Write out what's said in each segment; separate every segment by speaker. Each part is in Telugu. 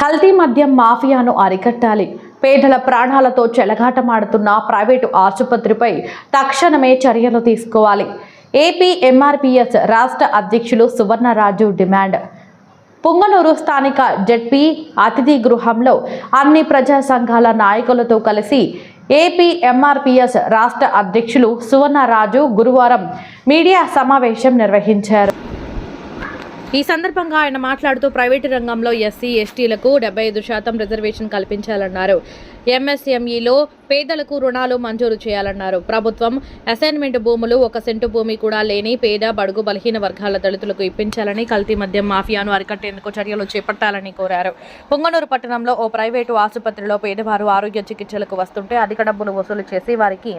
Speaker 1: కల్తీ మద్యం మాఫియాను అరికట్టాలి. పేదల ప్రాణాలతో చెలగాటమాడుతున్న ప్రైవేటు ఆసుపత్రిపై తక్షణమే చర్యలు తీసుకోవాలి. ఏపీ ఎంఆర్పిఎస్ రాష్ట్ర అధ్యక్షులు సువర్ణరాజు డిమాండ్. పుంగనూరు స్థానిక జడ్పీ అతిథి గృహంలో అన్ని ప్రజా సంఘాల నాయకులతో కలిసి ఏపీ ఎంఆర్పిఎస్ రాష్ట్ర అధ్యక్షులు సువర్ణరాజు గురువారం మీడియా సమావేశం నిర్వహించారు. ఈ సందర్భంగా ఆయన మాట్లాడుతూ ప్రైవేటు రంగంలో ఎస్సీ ఎస్టీలకు డెబ్బై ఐదు శాతం రిజర్వేషన్ కల్పించాలన్నారు. ఎంఎస్ఎంఈలో పేదలకు రుణాలు మంజూరు చేయాలన్నారు. ప్రభుత్వం అసైన్మెంట్ భూములు ఒక సెంటు భూమి కూడా లేని పేద బడుగు బలహీన వర్గాల దళితులకు ఇప్పించాలని కల్తీ మద్యం మాఫియాను అరికట్టేందుకు చర్యలు చేపట్టాలని కోరారు. పొంగనూరు పట్టణంలో ఓ ప్రైవేటు ఆసుపత్రిలో పేదవారు ఆరోగ్య చికిత్సలకు వస్తుంటే అధిక డబ్బులు వసూలు చేసి వారికి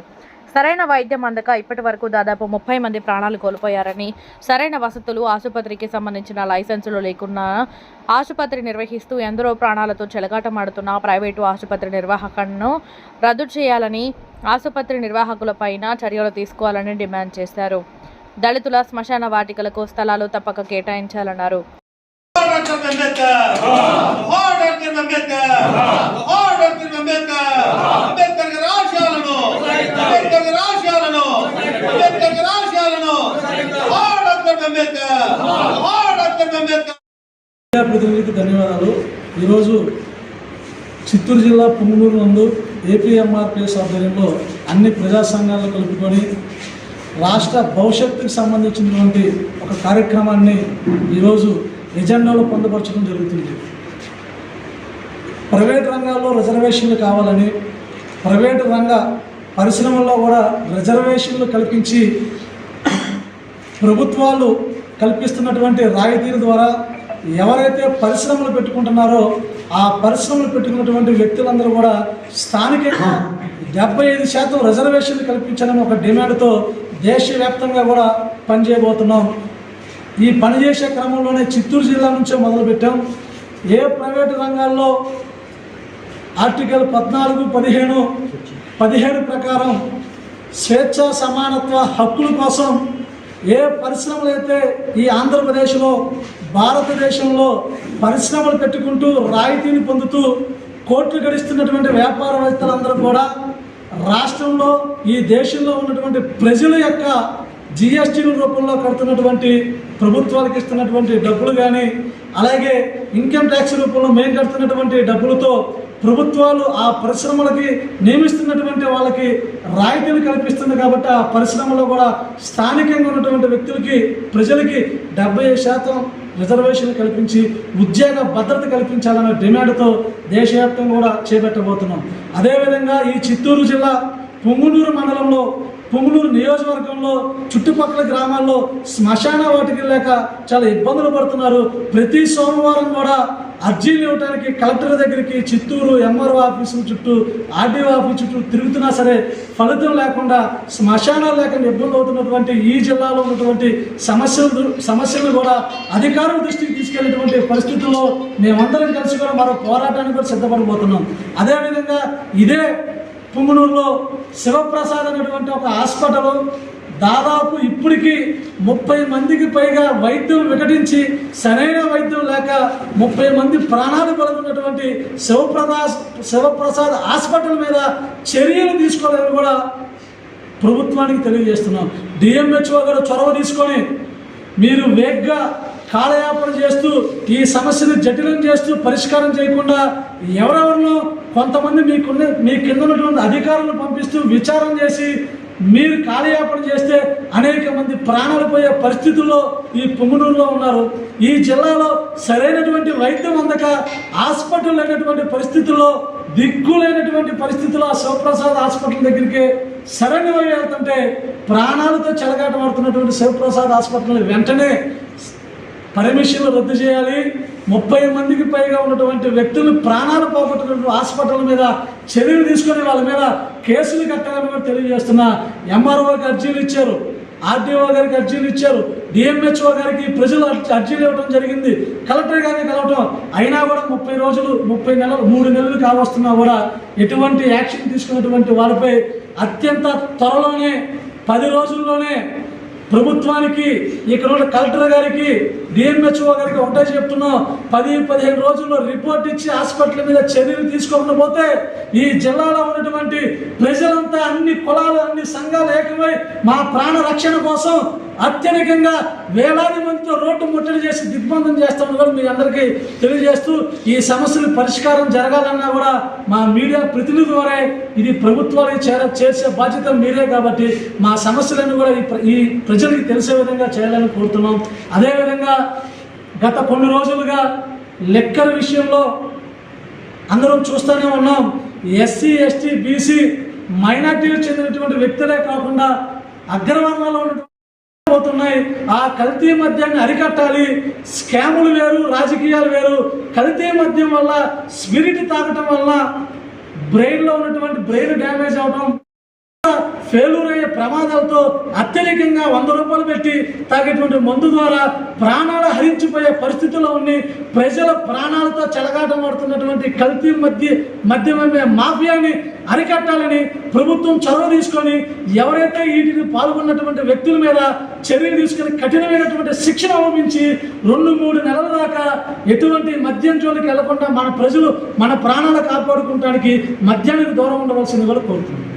Speaker 1: సరైన వైద్యం అందక ఇప్పటి వరకు దాదాపు ముప్పై మంది ప్రాణాలు కోల్పోయారని సరైన వసతులు ఆసుపత్రికి సంబంధించిన లైసెన్సులు లేకున్నా ఆసుపత్రి నిర్వహిస్తూ ఎందరో ప్రాణాలతో చెలగాటమాడుతున్న ప్రైవేటు ఆసుపత్రి నిర్వాహకులను రద్దు చేయాలని ఆసుపత్రి నిర్వాహకులపైన చర్యలు తీసుకోవాలని డిమాండ్ చేశారు. దళితుల శ్మశాన వాటికలకు స్థలాలు తప్పక కేటాయించాలన్నారు.
Speaker 2: అంబేద్కర్! అంబేద్కర్! అంబేద్కర్! అంబేద్కర్! అంబేద్కర్ గారి అంబేద్కర్ గారి డాక్టర్ అంబేద్కర్ డాక్టర్ అంబేద్కర్.
Speaker 3: ప్రతినిధికి ధన్యవాదాలు. ఈరోజు చిత్తూరు జిల్లా పుంగనూరు నందు ఏపీఎంఆర్పిఎస్ ఆధ్వర్యంలో అన్ని ప్రజా సంఘాలు కలుపుకొని రాష్ట్ర భవిష్యత్తుకు సంబంధించినటువంటి ఒక కార్యక్రమాన్ని ఈరోజు ఎజెండాలో పొందపరచడం జరుగుతుంది. ప్రైవేట్ రంగాల్లో రిజర్వేషన్లు కావాలని ప్రైవేటు రంగ పరిశ్రమల్లో కూడా రిజర్వేషన్లు కల్పించి ప్రభుత్వాలు కల్పిస్తున్నటువంటి రాయితీల ద్వారా ఎవరైతే పరిశ్రమలు పెట్టుకుంటున్నారో ఆ పరిశ్రమలు పెట్టుకున్నటువంటి వ్యక్తులందరూ కూడా స్థానికంగా డెబ్బై ఐదు శాతం రిజర్వేషన్లు కల్పించాలని ఒక డిమాండ్తో దేశవ్యాప్తంగా కూడా పనిచేయబోతున్నాం. ఈ పనిచేసే క్రమంలోనే చిత్తూరు జిల్లా నుంచే మొదలుపెట్టాం. ఏ ప్రైవేటు రంగాల్లో ఆర్టికల్ పద్నాలుగు పదిహేను పదిహేడు ప్రకారం స్వేచ్ఛ సమానత్వ హక్కుల కోసం ఏ పరిశ్రమలు అయితే ఈ ఆంధ్రప్రదేశ్లో భారతదేశంలో పరిశ్రమలు పెట్టుకుంటూ రాయితీని పొందుతూ కోట్లు గడిస్తున్నటువంటి వ్యాపారవేత్తలందరూ కూడా రాష్ట్రంలో ఈ దేశంలో ఉన్నటువంటి ప్రజల యొక్క జిఎస్టీల రూపంలో కడుతున్నటువంటి ప్రభుత్వాలకు ఇస్తున్నటువంటి డబ్బులు కానీ అలాగే ఇన్కమ్ ట్యాక్స్ రూపంలో మేము కడుతున్నటువంటి డబ్బులతో ప్రభుత్వాలు ఆ పరిశ్రమలకి నియమిస్తున్నటువంటి వాళ్ళకి రాయితీలు కల్పిస్తుంది కాబట్టి ఆ పరిశ్రమలో కూడా స్థానికంగా ఉన్నటువంటి వ్యక్తులకి ప్రజలకి డెబ్బై శాతం రిజర్వేషన్ కల్పించి ఉద్యోగ భద్రత కల్పించాలనే డిమాండ్తో దేశవ్యాప్తంగా కూడా చేపట్టబోతున్నాం. అదేవిధంగా ఈ చిత్తూరు జిల్లా పొంగునూరు మండలంలో పొంగులూరు నియోజకవర్గంలో చుట్టుపక్కల గ్రామాల్లో శ్మశాన వాటికి లేక చాలా ఇబ్బందులు పడుతున్నారు. ప్రతి సోమవారం కూడా అర్జీలు ఇవ్వడానికి కలెక్టర్ దగ్గరికి చిత్తూరు ఎంఆర్ఓ ఆఫీసు చుట్టూ ఆర్డీఓ ఆఫీస్ చుట్టూ తిరుగుతున్నా సరే ఫలితం లేకుండా శ్మశానాలు లేకుండా ఇబ్బంది అవుతున్నటువంటి ఈ జిల్లాలో ఉన్నటువంటి సమస్యలు సమస్యలను కూడా అధికారుల దృష్టికి తీసుకెళ్ళేటువంటి పరిస్థితుల్లో మేమందరం కలిసి కూడా మరో పోరాటానికి కూడా సిద్ధపడబోతున్నాం. అదేవిధంగా ఇదే పుంగనూరులో శివప్రసాద్ అనేటువంటి ఒక హాస్పిటల్ దాదాపు ఇప్పటికీ ముప్పై మందికి పైగా వైద్యం వికటించి సరైన వైద్యం లేక ముప్పై మంది ప్రాణాలు పడుతున్నటువంటి శివప్రదాస్ శివప్రసాద్ హాస్పిటల్ మీద చర్యలు తీసుకోవాలని కూడా ప్రభుత్వానికి తెలియజేస్తున్నాం. డిఎంహెచ్ఓ గారు చొరవ తీసుకొని మీరు వేగ్గా కాలయాపన చేస్తూ ఈ సమస్యను జటిలం చేస్తూ పరిష్కారం చేయకుండా ఎవరెవరినో కొంతమంది మీకున్న మీ కింద ఉన్నటువంటి అధికారులను పంపిస్తూ విచారం చేసి మీరు కాలయాపన చేస్తే అనేక మంది ప్రాణాలు పోయే పరిస్థితుల్లో ఈ పొంగునూరులో ఉన్నారు. ఈ జిల్లాలో సరైనటువంటి వైద్యం అందక హాస్పిటల్ లేనటువంటి పరిస్థితుల్లో దిక్కులేనటువంటి పరిస్థితుల్లో ఆ శివప్రసాద్ హాస్పిటల్ దగ్గరికి సరైన వెళ్తుంటే ప్రాణాలతో చెలగాటమాడుతున్నటువంటి శివప్రసాద్ హాస్పిటల్ వెంటనే పర్మిషన్లు రద్దు చేయాలి. ముప్పై మందికి పైగా ఉన్నటువంటి వ్యక్తులు ప్రాణాలు పోగొట్టుకున్న హాస్పిటల్ మీద చర్యలు తీసుకొని వాళ్ళ మీద కేసులు కట్టాలని కూడా తెలియజేస్తున్న ఎంఆర్ఓకి అర్జీలు ఇచ్చారు. ఆర్డీఓ గారికి అర్జీలు ఇచ్చారు. డిఎంహెచ్ఓ గారికి ప్రజలు అర్జీలు ఇవ్వడం జరిగింది. కలెక్టర్ గారిని కలవటం అయినా కూడా ముప్పై రోజులు ముప్పై నెలలు మూడు నెలలు కావస్తున్నా కూడా ఎటువంటి యాక్షన్ తీసుకున్నటువంటి వారిపై అత్యంత త్వరలోనే పది రోజుల్లోనే ప్రభుత్వానికి ఇక్కడ ఉన్న కలెక్టర్ గారికి డిఎంహెచ్ఓ గారికి ఒకటే చెప్తున్నాం పది పదిహేను రోజుల్లో రిపోర్ట్ ఇచ్చి హాస్పిటల్ మీద చర్యలు తీసుకోకుండా పోతే ఈ జిల్లాలో ఉన్నటువంటి ప్రజలంతా అన్ని కులాలు అన్ని సంఘాలు ఏకమై మా ప్రాణ రక్షణ కోసం అత్యధికంగా వేలాది మందితో రోడ్డు ముట్టడి చేసి దిగ్బంధం చేస్తామని కూడా మీ అందరికీ తెలియజేస్తూ ఈ సమస్యలు పరిష్కారం జరగాలన్నా కూడా మా మీడియా ప్రతినిధి ద్వారా ఇది ప్రభుత్వానికి చేర చేసే బాధ్యత మీరే కాబట్టి మా సమస్యలను కూడా ఈ ఈ ప్రజలకు తెలిసే విధంగా చేయాలని కోరుతున్నాం. అదేవిధంగా గత కొన్ని రోజులుగా లెక్కల విషయంలో అందరం చూస్తూనే ఉన్నాం. ఎస్సీ ఎస్టీ బీసీ మైనార్టీలకు చెందినటువంటి వ్యక్తులే కాకుండా అగ్రవర్ణాల్లో ఉన్నటువంటి పోతున్నాయి. ఆ కల్తీ మద్యాన్ని అరికట్టాలి. స్కాములు వేరు రాజకీయాలు వేరు. కల్తీ మద్యం వల్ల స్పిరిట్ తాగటం వల్ల బ్రెయిన్లో ఉన్నటువంటి బ్రెయిన్ డ్యామేజ్ అవడం ఫెయిల్యూర్ అయ్యే ప్రమాదాలతో అత్యధికంగా వంద రూపాయలు పెట్టి తాగేటువంటి మందు ద్వారా ప్రాణాలు హరించిపోయే పరిస్థితుల్లో ఉండి ప్రజల ప్రాణాలతో చెలగాటమాడుతున్నటువంటి కల్తీ మధ్య మధ్యమే మాఫియాని అరికట్టాలని ప్రభుత్వం చొరవ తీసుకొని ఎవరైతే వీటిని పాల్గొన్నటువంటి వ్యక్తుల మీద చర్యలు తీసుకొని కఠినమైనటువంటి శిక్షణ అవమించి రెండు మూడు నెలల దాకా ఎటువంటి మద్యం జోలికి వెళ్ళకుండా మన ప్రజలు మన ప్రాణాలు కాపాడుకుంటానికి మద్యానికి దూరం ఉండవలసింది కూడా కోరుతున్నాం.